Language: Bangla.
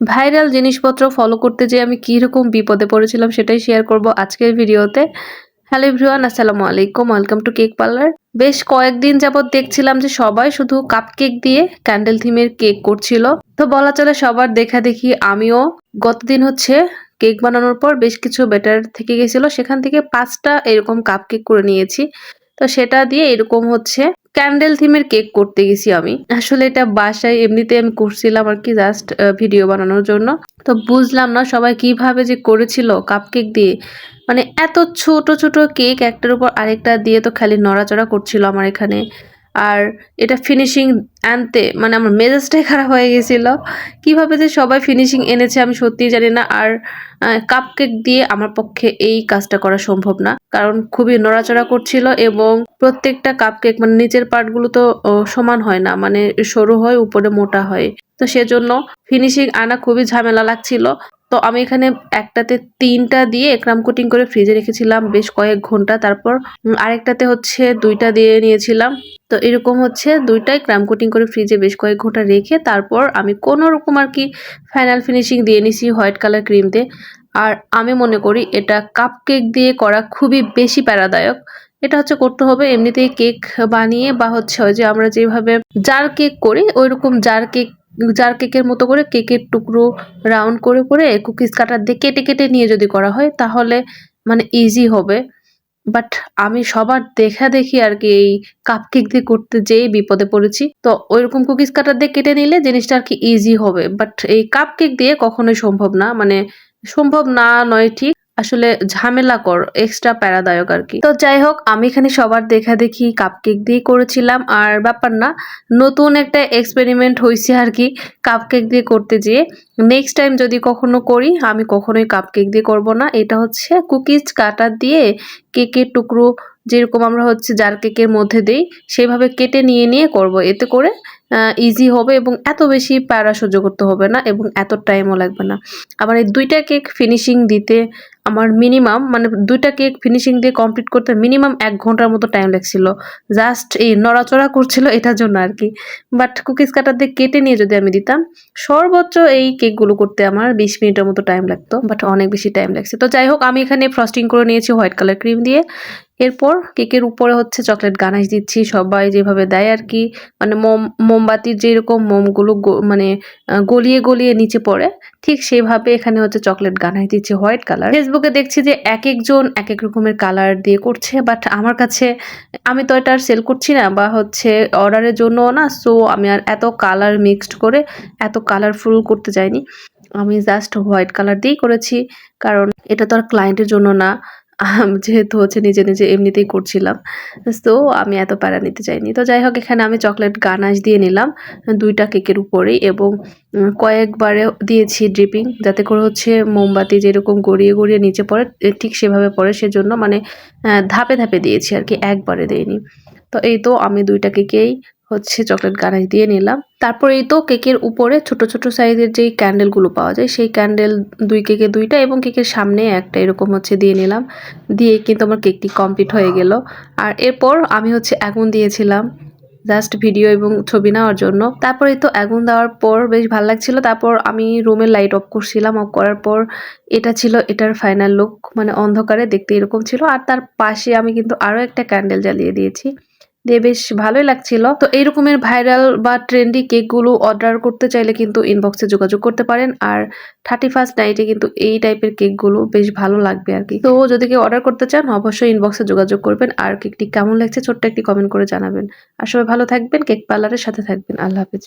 ভাইরাল জিনিসপত্র ফলো করতে যে আমি কীরকম বিপদে পড়েছিলাম সেটাই শেয়ার করব আজকের ভিডিওতে। হ্যালো এভরিওয়ান আসসালামু আলাইকুম ওয়েলকাম টু কেক পার্লার বেশ কয়েকদিন যাবত দেখছিলাম যে সবাই শুধু কাপ কেক দিয়ে ক্যান্ডেল থিমের কেক করছিল। তো বলা চলে সবার দেখা দেখি আমিও। গতদিন হচ্ছে কেক বানানোর পর বেশ কিছু বেটার থেকে গেছিল। সেখান থেকে পাঁচটা এরকম কাপ কেক করে নিয়েছি। তো সেটা দিয়ে এরকম হচ্ছে। ক্যান্ডেল থিমের কেক করতে গেছি আমি। আসলে এটা বাসায় এমনিতে আমি করছিলাম আর কি জাস্ট ভিডিও বানানোর জন্য। তো বুঝলাম না সবাই কীভাবে যে করেছিল কাপকেক দিয়ে। মানে এত ছোট ছোট কেক একটার উপর আরেকটা দিয়ে তো খালি নড়াচড়া করছিল আমার এখানে। আর এটা ফিনিশিং আনতে মানে আমার মেজাজটাই খারাপ হয়ে গেছিল। কীভাবে যে সবাই ফিনিশিং এনেছে আমি সত্যিই জানি না। আর কাপ কেক দিয়ে আমার পক্ষে এই কাজটা করা সম্ভব না। কারণ খুবই নড়াচড়া করছিল এবং প্রত্যেকটা কাপ কেক মানে নিচের পার্টগুলো তো সমান হয় না। মানে সরু হয়, উপরে মোটা হয়। তো সেজন্য ফিনিশিং আনা খুবই ঝামেলা লাগছিল। তো আমি এখানে একটাতে তিনটা দিয়ে একরাম কোটিং করে ফ্রিজে রেখেছিলাম বেশ কয়েক ঘণ্টা। তারপর আরেকটাতে হচ্ছে দুইটা দিয়ে নিয়েছিলাম। তো এরকম হচ্ছে দুইটাই ক্রাম কোটিং করে ফ্রিজে বেশ কয়েক ঘণ্টা রেখে তারপর আমি কোনো রকম আর কি ফাইনাল ফিনিশিং দিয়ে নিছি হোয়াইট কালার ক্রিম দিয়ে আর আমি মনে করি এটা কাপ কেক দিয়ে করা খুবই বেশি প্যারাদায়ক। এটা হচ্ছে করতে হবে এমনিতেই কেক বানিয়ে বা হচ্ছে যে আমরা যেভাবে জার কেক করি ওই রকম জার কেক জার কেকের মতো করে কেকের টুকরো রাউন্ড করে করে কুকিজ কাটার দিয়ে কেটে কেটে নিয়ে যদি করা হয় তাহলে মানে ইজি হবে। বাট আমি সবার দেখা দেখি আর কি এই কাপ কেক দিয়ে করতে যেয়ে বিপদে পড়েছি। তো ওইরকম কুকিজ কাটার দিয়ে কেটে নিলে জিনিসটা আর কি ইজি হবে। বাট এই কাপ কেক দিয়ে কখনোই সম্ভব না। মানে সম্ভব না নয় ঠিক। আসলে ঝামেলা কর এক্সট্রা প্যারাদায়ক আর কি। তো যাই হোক, আমি এখানে সবার দেখা দেখি কাপকেক দিয়ে করেছিলাম। আর ব্যাপার না, নতুন একটা এক্সপেরিমেন্ট হয়েছে আর কি কাপকেক দিয়ে করতে যেয়ে। নেক্সট টাইম যদি কখনো করি, আমি কখনোই কাপকেক দিয়ে করব না। এটা হচ্ছে কুকিজ কাটার দিয়ে কেকের টুকরো যেরকম আমরা হচ্ছে জার কেকের মধ্যে দিই, সেভাবে কেটে নিয়ে নিয়ে করব। এতে করে ইজি হবে এবং এত বেশি প্যারা সহ্য করতে হবে না এবং এত টাইমও লাগবে না। আবার এই দুইটা কেক ফিনিশিং দিতে আমার মিনিমাম মানে দুইটা কেক ফিনিশিং দিয়ে কমপ্লিট করতে মিনিমাম এক ঘণ্টার মতো টাইম লাগছিল। জাস্ট এই নড়াচড়া করছিল এটার জন্য আর কি। বাট কুকিজ কাটার দিয়ে কেটে নিয়ে যদি আমি দিতাম, সর্বোচ্চ এই কেকগুলো করতে আমার বিশ মিনিটের মতো টাইম লাগতো বাট অনেক বেশি টাইম লাগছে। তো যাই হোক, আমি এখানে ফ্রস্টিং করে নিয়েছি হোয়াইট কালার ক্রিম দিয়ে। এরপর কেকের উপরে হচ্ছে চকলেট গানাশ দিচ্ছি, সবাই যেভাবে দেয় আর কি মানে মোম, মোমবাতির যেরকম মোমগুলো মানে গলিয়ে গলিয়ে নিচে পড়ে, ঠিক সেভাবে এখানে হচ্ছে চকলেট গানাশ দিচ্ছি হোয়াইট কালার। ফেসবুকে দেখছি যে এক একজন এক এক রকমের কালার দিয়ে করছে, বাট আমার কাছে, আমি তো এটা আর সেল করছি না বা হচ্ছে অর্ডারের জন্য না, সো আমি আর এত কালার মিক্সড করে এত কালারফুল করতে যাইনি আমি জাস্ট হোয়াইট কালার দিয়েই করেছি, কারণ এটা তো আর ক্লায়েন্টের জন্য না। যেহেতু হচ্ছে নিজে নিজে এমনিতেই করছিলাম, তো আমি এত প্যারা নিতে চাইনি। তো যাই হোক, এখানে আমি চকলেট গানাশ দিয়ে নিলাম, দুইটা কেকের উপরেই এবং কয়েকবারে দিয়েছি ড্রিপিং যাতে করে হচ্ছে মোমবাতি যেরকম গড়িয়ে গড়িয়ে নিচে পড়ে ঠিক সেভাবে পড়ে, সেজন্য মানে ধাপে ধাপে দিয়েছি আর কি, একবারে দিইনি। তো এই তো আমি দুইটা কেকেই হচ্ছে চকলেট গানাশ দিয়ে নিলাম। তারপর এই তো কেকের উপরে ছোট ছোট সাইজের যেই ক্যান্ডেলগুলো পাওয়া যায়, সেই ক্যান্ডেল দুই কেকে দুইটা এবং কেকের সামনে একটা এরকম হচ্ছে দিয়ে নিলাম। দিয়ে কিন্তু আমার কেকটি কমপ্লিট হয়ে গেল। আর এরপর আমি হচ্ছে আগুন দিয়েছিলাম। জাস্ট ভিডিও এবং ছবি নেওয়ার জন্য। তারপরে তো আগুন দেওয়ার পর বেশ ভালো লাগছিল। তারপর আমি রুমের লাইট অফ করছিলাম। অফ করার পর এটা ছিল এটার ফাইনাল লুক মানে অন্ধকারে দেখতে এরকম ছিল। আর তার পাশে আমি কিন্তু আরও একটা ক্যান্ডেল জ্বালিয়ে দিয়েছি। দিয়ে বেশ ভালোই লাগছিল। তো এইরকমের ভাইরাল বা ট্রেন্ডি কেকগুলো অর্ডার করতে চাইলে কিন্তু ইনবক্সে যোগাযোগ করতে পারেন। আর থার্টি ফার্স্ট নাইটে কিন্তু এই টাইপের কেকগুলো বেশ ভালো লাগবে আর কি। তো যদি কেউ অর্ডার করতে চান, অবশ্যই ইনবক্সে যোগাযোগ করবেন। আর কেকটি কেমন লাগছে, ছোট্ট একটি কমেন্ট করে জানাবেন। আর সবাই ভালো থাকবেন, কেক পার্লারের সাথে থাকবেন। আল্লাহ হাফিজ।